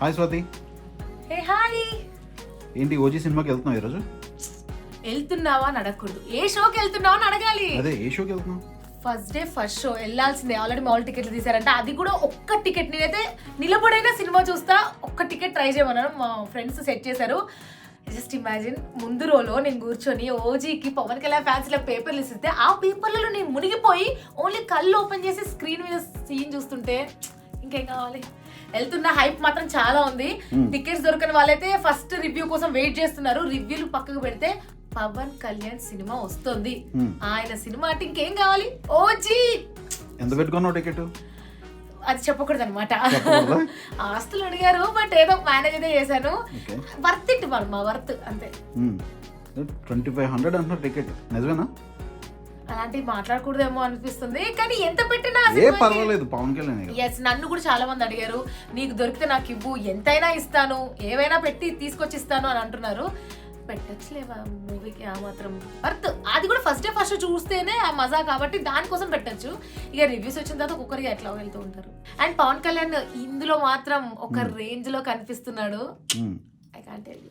Hi Swathi hey hi ఏంటి OG సినిమాకి వెళ్తున్నావు ఈరోజు? వెళ్తున్నావా అని అడగకూడదు. ఏ షోకి వెళ్తున్నావా అని అడగాలి. అదే ఏ షోకి వెళ్తున్నావు? ఫస్ట్ డే ఫస్ట్ షో వెళ్ళాల్సిందే. ఆల్రెడీ మాల్ టికెట్లు తీసారంటే అది కూడా ఒక్క టికెట్. నేనైతే నిలబడైనా సినిమా చూస్తా. ఒక్క టికెట్ ట్రై చేయమన్నారు మా ఫ్రెండ్స్ సెట్ చేశారు. జస్ట్ ఇమాజిన్ ముందు రోలో నేను కూర్చొని ఓజీకి పవన్ కళ్యాణ్ ఫ్యాన్స్ ఇలా పేపర్లు ఇస్తే ఆ పేపర్లలో నేను మునిగిపోయి ఓన్లీ కళ్ళు ఓపెన్ చేసి స్క్రీన్ మీద సీన్ చూస్తుంటే ఇంకేం కావాలి? వెళ్తున్న హైప్ మాత్రం చాలా ఉంది. టికెట్స్ దొరకని వాళ్ళైతే ఫస్ట్ రివ్యూ కోసం వెయిట్ చేస్తున్నారు. రివ్యూలు పక్కకు పెడితే పవన్ కళ్యాణ్ సినిమా వస్తుంది. ఆయన సినిమా అంటే ఇంకేం కావాలి? ఓజీ! ఎంత పెట్టుకున్నావు టికెట్? అది చెప్పకూడదు? అనమాట? ఆస్తులు అడిగారు బట్ ఏదో మేనేజ్ అయితే చేశాను. వర్త్ ఇట్ మా వర్త్ అంతే. ట్వంటీ ఫైవ్ హండ్రెడ్ అంటున్నారు టికెట్. నిజమేనా? అలాంటివి మాట్లాడకూడదేమో అనిపిస్తుంది. కానీ ఎంత పెట్టినా ఏ పర్వాలేదు పవన్ కళ్యాణ్. ఎస్ నన్ను కూడా చాలా మంది అడిగారు నీకు దొరికితే నాకు ఇవ్వు ఎంతైనా ఇస్తాను ఏవైనా పెట్టి తీసుకొచ్చి ఇస్తాను అని అంటున్నారు. పెట్టచ్చులేవా మూవీకి ఆ మాత్రం వర్త్. అది కూడా ఫస్ట్ డే ఫస్ట్ చూస్తేనే ఆ మజా కాబట్టి దానికోసం పెట్టచ్చు. ఇక రివ్యూస్ వచ్చిన తర్వాత ఒక్కొక్కరికి ఎట్లా వెళ్తూ ఉంటారు. అండ్ పవన్ కళ్యాణ్ ఇందులో మాత్రం ఒక రేంజ్లో కనిపిస్తున్నాడు. I can't tell